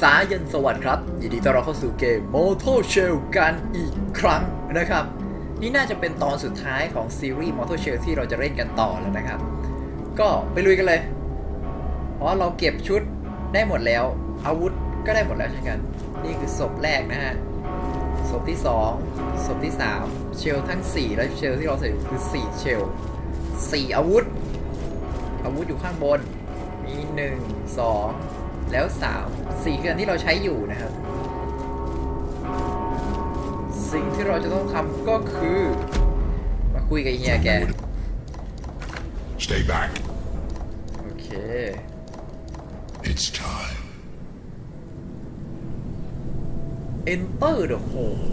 สายันสวัสดีครับ ยินดีต้อนรับเข้าสู่เกม Motor Shell กันอีกครั้งนะครับ นี่น่าจะเป็นตอนสุดท้ายของซีรีส์ Motor Shell ที่เราจะเล่นกันต่อแล้วนะครับ ก็ไปลุยกันเลย เพราะเราเก็บชุดได้หมดแล้ว อาวุธก็ได้หมดแล้วใช่นกัน นี่คือศพแรกนะฮะศพที่ 2ศพที่ 3 เชลทั้ง 4 และเชลที่เราใส่คือ 4 เชล 4 อาวุธ อาวุธอยู่ข้างบน มี 1 2 แล้ว3 4คืออันที่เราใช้อยู่นะครับ สิ่งที่เราจะต้องทำก็คือ มาคุยกับเฮียแก Stay back. โอเค It's time. Enter the hole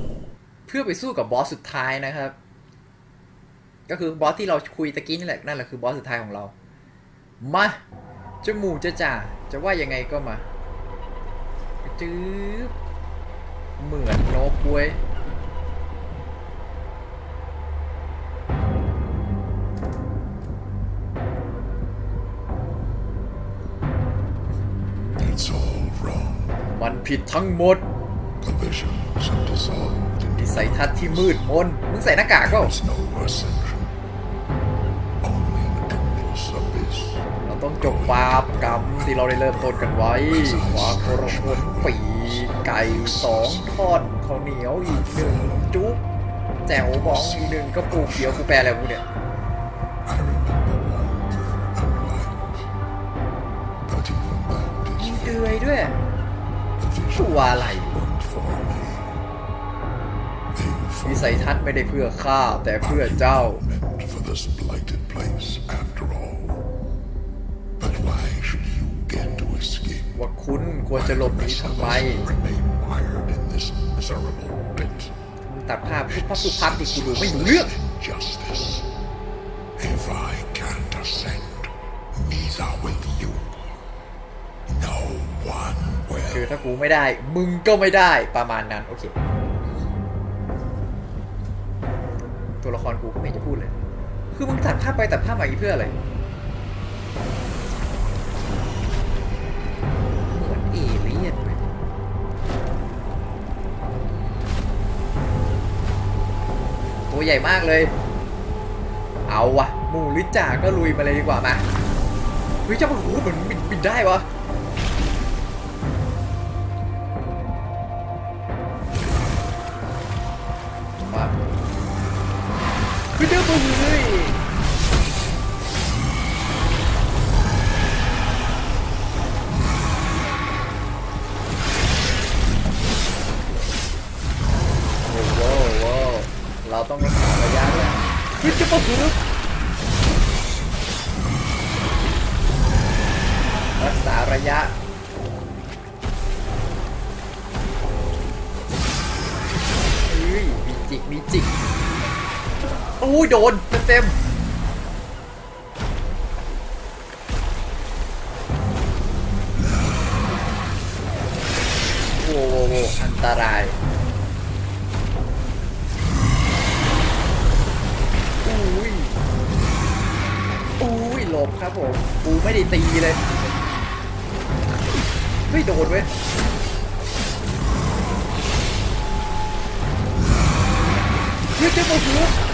เพื่อไปสู้กับบอสสุดท้ายนะครับ ก็คือบอสที่เราคุยตะกี้นี่แหละ นั่นแหละคือบอสสุดท้ายของเรา มาจมูกจะจ่า จะว่ายังไงก็มาจื๊บเหมือนนกเว้ย It's all wrong. มันผิดทั้งหมด The visions have dissolved นิ into สัยทัศน์ที่มืดมนมึงใส่หน้ากากก็ จบบาปกรรมที่เราได้เริ่มต้นกันไว้วางโครพลปีไก่สองท่อนข้าวเหนียวอีกหนึ่งจุ๊บแจ่วบองอีกหนึ่งก็ปูเขียวกูแปลอะไรกูเนี่ยมีเดือยด้วยตัวอะไรวิสัยทัศน์ไม่ได้เพื่อข้าแต่เพื่อเจ้า คุณควรจะหลบหนี Rest ทำ of ไม us remain mired in this miserable pit. มึงตัดภาพพุบพับพุบพับดิกูดูไม่รู้เรื่อง Justice. If I can't ascend, neither will you. No one คือ will. ถ้ากูไม่ได้ มึงก็ไม่ได้ประมาณนั้น โอเค ตัวละครกูก็ไม่เห็นจะพูดเลย คือมึงตัดภาพไปตัดภาพมาอีกเพื่ออะไร ตัวใหญ่มากเลย เอาวะหมูลิจ่าก็ลุยมาเลยดีกว่ามาเฮ้ยเจ้ามันหูเหมือนบินบินได้วะมาเฮ้ยเจ้าตัวเลย จิกมีจิกโอ้ยโดนเต็มโว้โวโวอันตรายอุ้ยอุ้ยหลบครับผมกูไม่ได้ตีเลยไม่โดนเว้ย เฮ้ย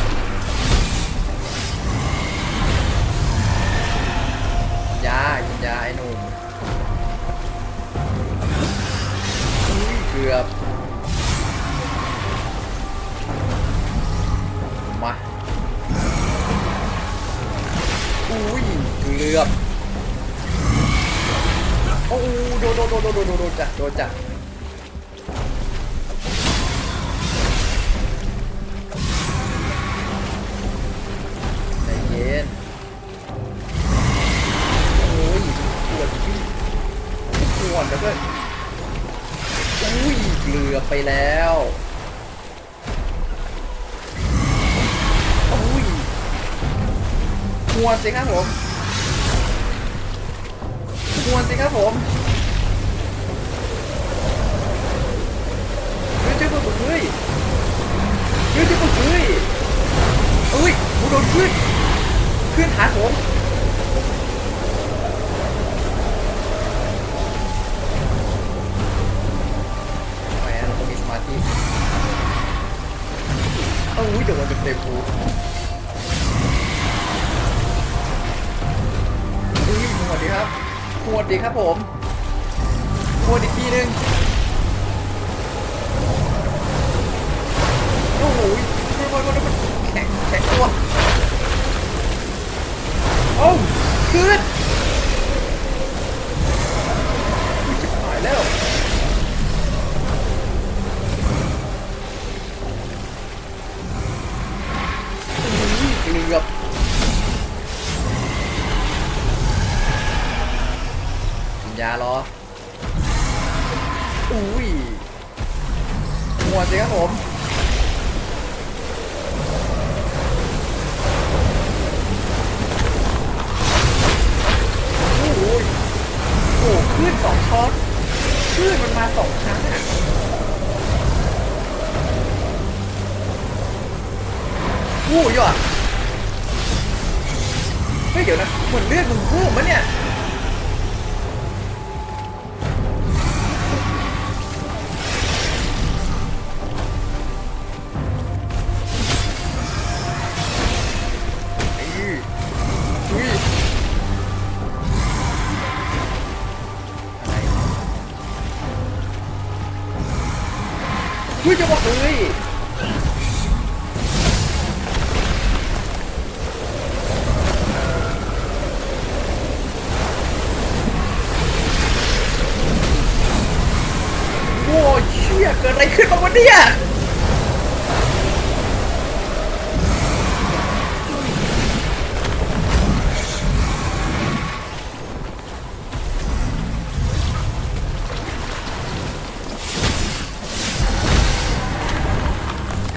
ปวดแล้วก็อุ้ยเกลือไปแล้วอุ้ยปวดสิครับผมปวดสิครับผมเฮ้ยเจ้าตัวเฮ้ยเฮ้ยเจ้าตัวเฮ้ยเอ้ยกูโดนขึ้นขึ้นหาผม โดนเต็มๆกูอุ้ยหวดดีครับหวดดีครับผมหวดอีกทีนึงโอ้โหมันมันมันแข็งแข็งตัวโอ้ขึ้นารอ อุ้ยหัวสิครับผมโอ้โหโอ้โหขึ้นสองช้อนขึ้นมันมาสองครั้งอะโอ้ยอดเฮ้ยเดี๋ยวนะเหมือนเลือดมึงพุ่งมะเนี่ย วะเนี่ย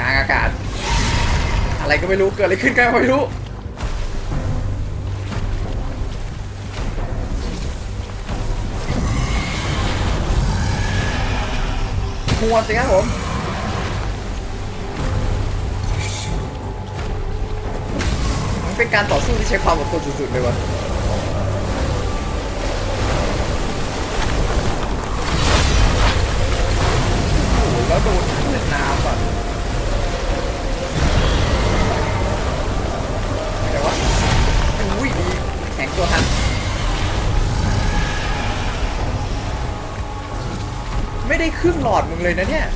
กลางอากาศ อะไรก็ไม่รู้เกิดอะไรขึ้นกันไม่รู้ หัวสิครับผมมันเป็นการต่อสู้ที่ใช้ความอดทนสุดๆเลยวะแล้วโดนคลื่นน้ำอะแต่ว่าอุ้ยดีแข็งตัวทัน ไม่ได้ครึ่งหลอดมึงเลยนะเนี่ย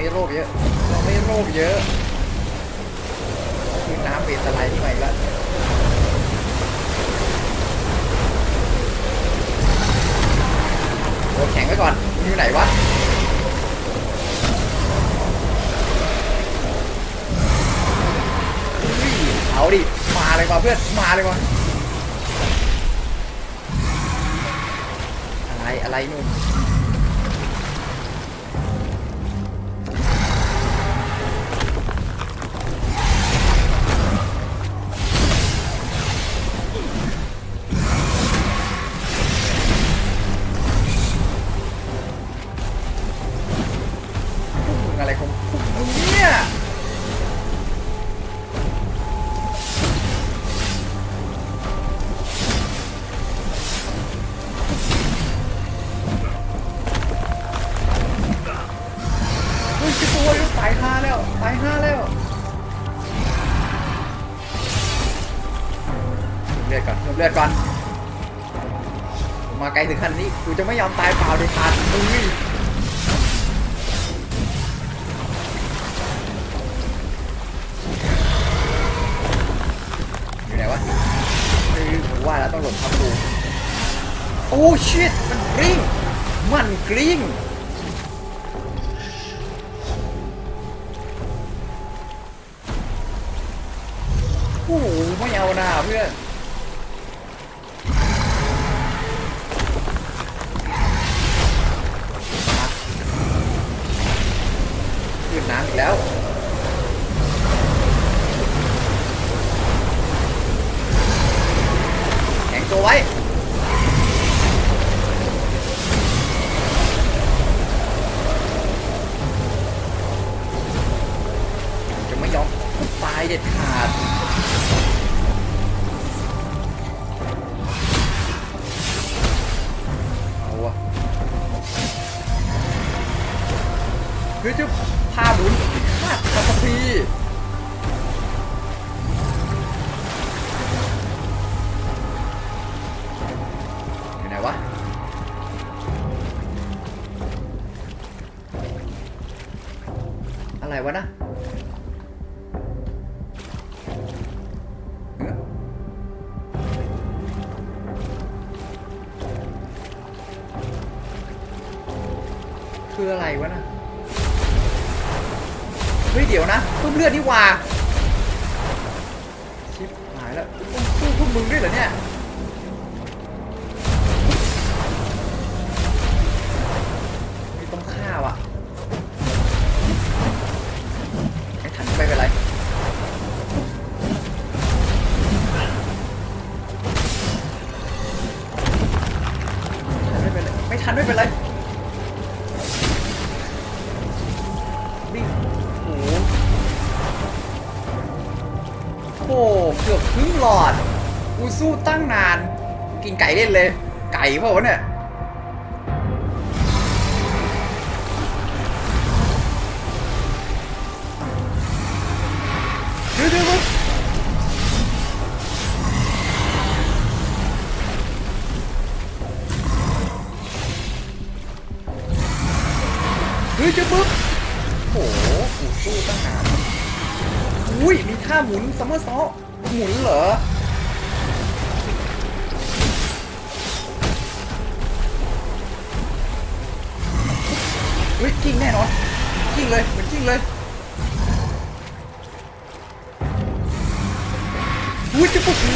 ไม่โรคเยอะ เราไม่โรคเยอะคือน้ำเบสไลด์นี่มาอีกแล้วโอ้แข็งไว้ก่อน อยู่ไหนวะอุ้ยเอาดิ มาเลยว่ะเพื่อน มาเลยว่ะอะไร อะไรนุ่น เลือดก่อนเลือดก่อนมาไกลถึงขั้นนี้กูจะไม่ยอมตายเปล่าเด็ดขาดมึงอยู่ไหนวะเฮ้ยกูว่าแล้วต้องหลบทับกูโอ้ชิตมันกริ้งมันกริ้ง คือจะพาหมุนคาดคาสปี ฮ้ยเดี๋ยวนะตุ้มเลือดนี่ว่าชิบหายแล้วต้องสู้พวกมึงด้วยเหรอเนี่ย หเกือบครึ่งหลอด กูสู้ตั้งนาน กินไก่เล่นเลย ไก่เปล่าวะเนี่ย น่นอนกิ้งเลยเหมือนกิ้งเลยอุ้ยจะปุ๊บหู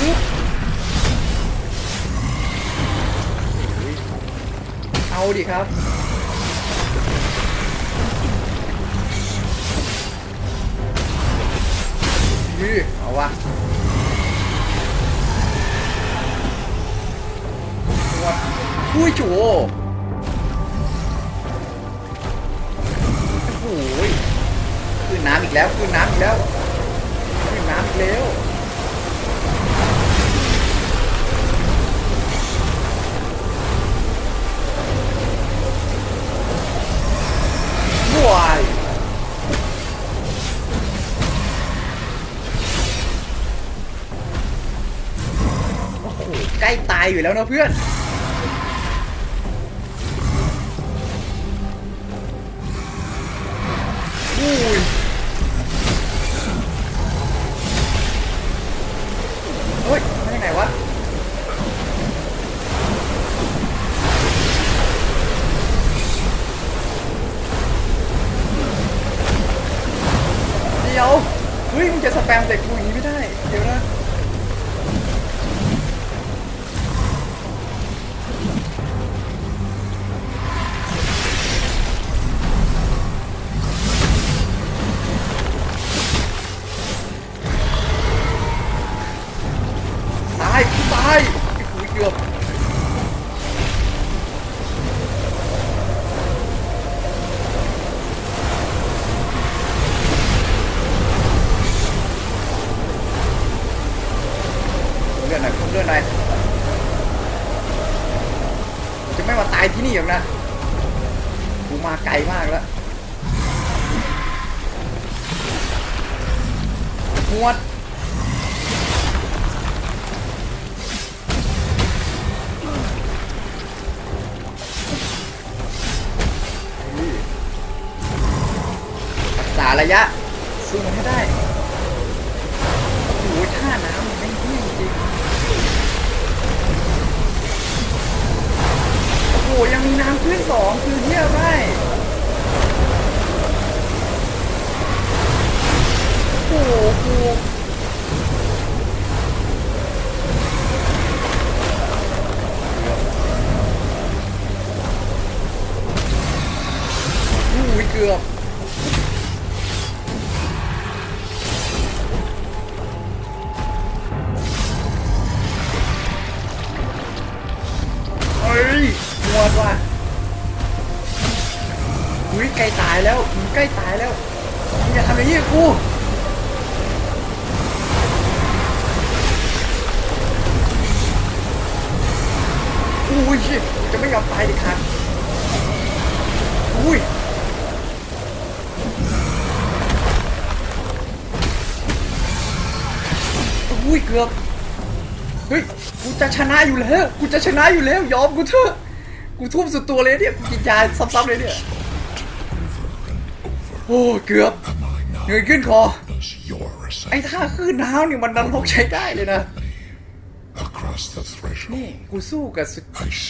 เอาดิครับยืเอาวะวัดอุ้ยโจ โอ้โหขึ้นน้ำอีกแล้วขึ้นน้ำอีกแล้วขึ้นน้ำอีกแล้วว้ายโอ้โหใกล้ตายอยู่แล้วนะเพื่อนาย ระยะสู้มันให้ได้โอ้โหท่าน้ำมันไม่เที่ยงจริงโอ้โหยังมีน้ำขึ้นสองคือเที่ยวได้โอ้โหกูเกือบ เกือบเฮ้ยกูจะชนะอยู่แล้วกูจะชนะอยู่แล้วยอมกูเถอะกูทุ่มสุดตัวเลยเนี่ยกูกินยาซ้ำๆเลยเนี่ยโอ้เกือบ Am I not เงยขึ้นคอไอ้ท่าขึ้นน้ำเนี่ยมันดันพกใช้ได้เลยนะนี่กูสู้กับ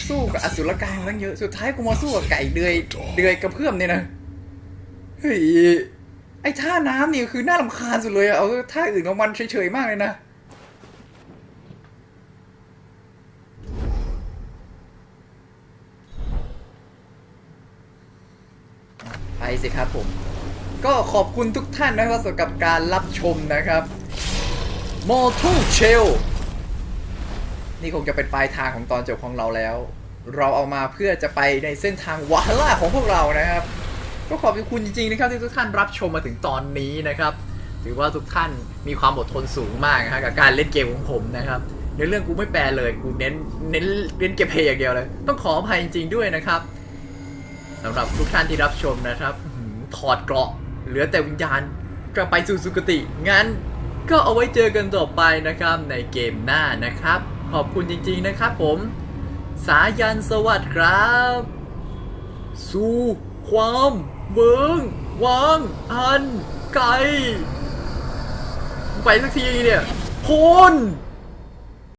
สู้กับอสุรกายมาตั้งเยอะสุดท้ายกูมาสู้กับไก่เดือยเดือยกระเพื่อมเนี่ยนะเฮ้ยไอ้ท่าน้ำนี่คือน่ารำคาญสุดเลยเอาท่าอื่นของมันเฉยๆมากเลยนะ สิครับผม ก็ขอบคุณทุกท่านนะครับสำหรับการรับชมนะครับ Mortal Shell นี่คงจะเป็นปลายทางของตอนจบของเราแล้ว เราเอามาเพื่อจะไปในเส้นทางวาล่าของพวกเรานะครับ ก็ขอบคุณจริงๆนะครับที่ทุกท่านรับชมมาถึงตอนนี้นะครับ ถือว่าทุกท่านมีความอดทนสูงมากนะครับกับการเล่นเกมของผมนะครับในเรื่องกูไม่แปลเลยกูเน้นเน้นเล่นเกมเพย์อย่างเดียวเลย ต้องขออภัยจริงๆด้วยนะครับสำหรับทุกท่านที่รับชมนะครับ ถอดเกราะ เหลือแต่วิญญาณกลับไปสู่สุคติ งั้นก็เอาไว้เจอกันต่อไปนะครับในเกมหน้านะครับ ขอบคุณจริงๆนะครับผม สายันสวัสดีครับ สู่ความเบิงวางอันไกลไปสักทีเนี่ยพล